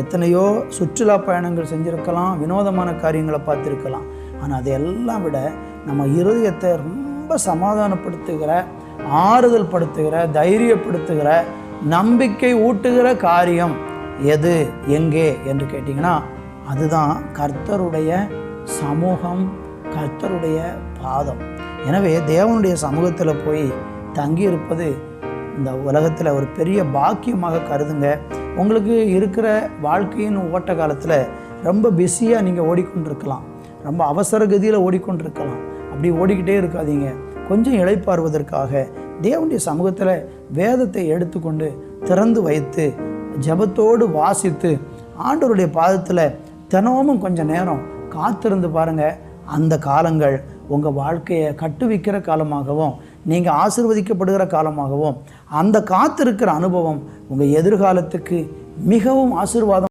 எத்தனையோ சுற்றுலா பயணங்கள் செஞ்சுருக்கலாம் வினோதமான காரியங்களை பார்த்துருக்கலாம். ஆனால் அதையெல்லாம் விட நம்ம இருதயத்தை ரொம்ப சமாதானப்படுத்துகிற ஆறுதல் படுத்துகிற தைரியப்படுத்துகிற நம்பிக்கை ஊட்டுகிற காரியம் எது எங்கே என்று கேட்டிங்கன்னா அதுதான் கர்த்தருடைய சமூகம் கர்த்தருடைய பாதம். எனவே தேவனுடைய சமூகத்தில் போய் தங்கியிருப்பது இந்த உலகத்தில் ஒரு பெரிய பாக்கியமாக கருதுங்க. உங்களுக்கு இருக்கிற வாழ்க்கையின் ஓட்ட காலத்தில் ரொம்ப பிஸியாக நீங்கள் ஓடிக்கொண்டிருக்கலாம். ரொம்ப அவசர கதியில் ஓடிக்கொண்டிருக்கலாம். அப்படி ஓடிக்கிட்டே இருக்காதீங்க. கொஞ்சம் இழைப்பாருவதற்காக தேவனுடைய சமூகத்தில் வேதத்தை எடுத்துக்கொண்டு திறந்து வைத்து ஜெபத்தோடு வாசித்து ஆண்டவருடைய பாதத்தில் தினமும் கொஞ்சம் நேரம் காத்திருந்து பாருங்கள் அந்த காலங்கள் உங்கள் வாழ்க்கையை கட்டுவிக்கிற காலமாகவும் நீங்கள் ஆசிர்வதிக்கப்படுகிற காலமாகவும் அந்த காத்திருக்கிற அனுபவம் உங்கள் எதிர்காலத்துக்கு மிகவும் ஆசீர்வாதம்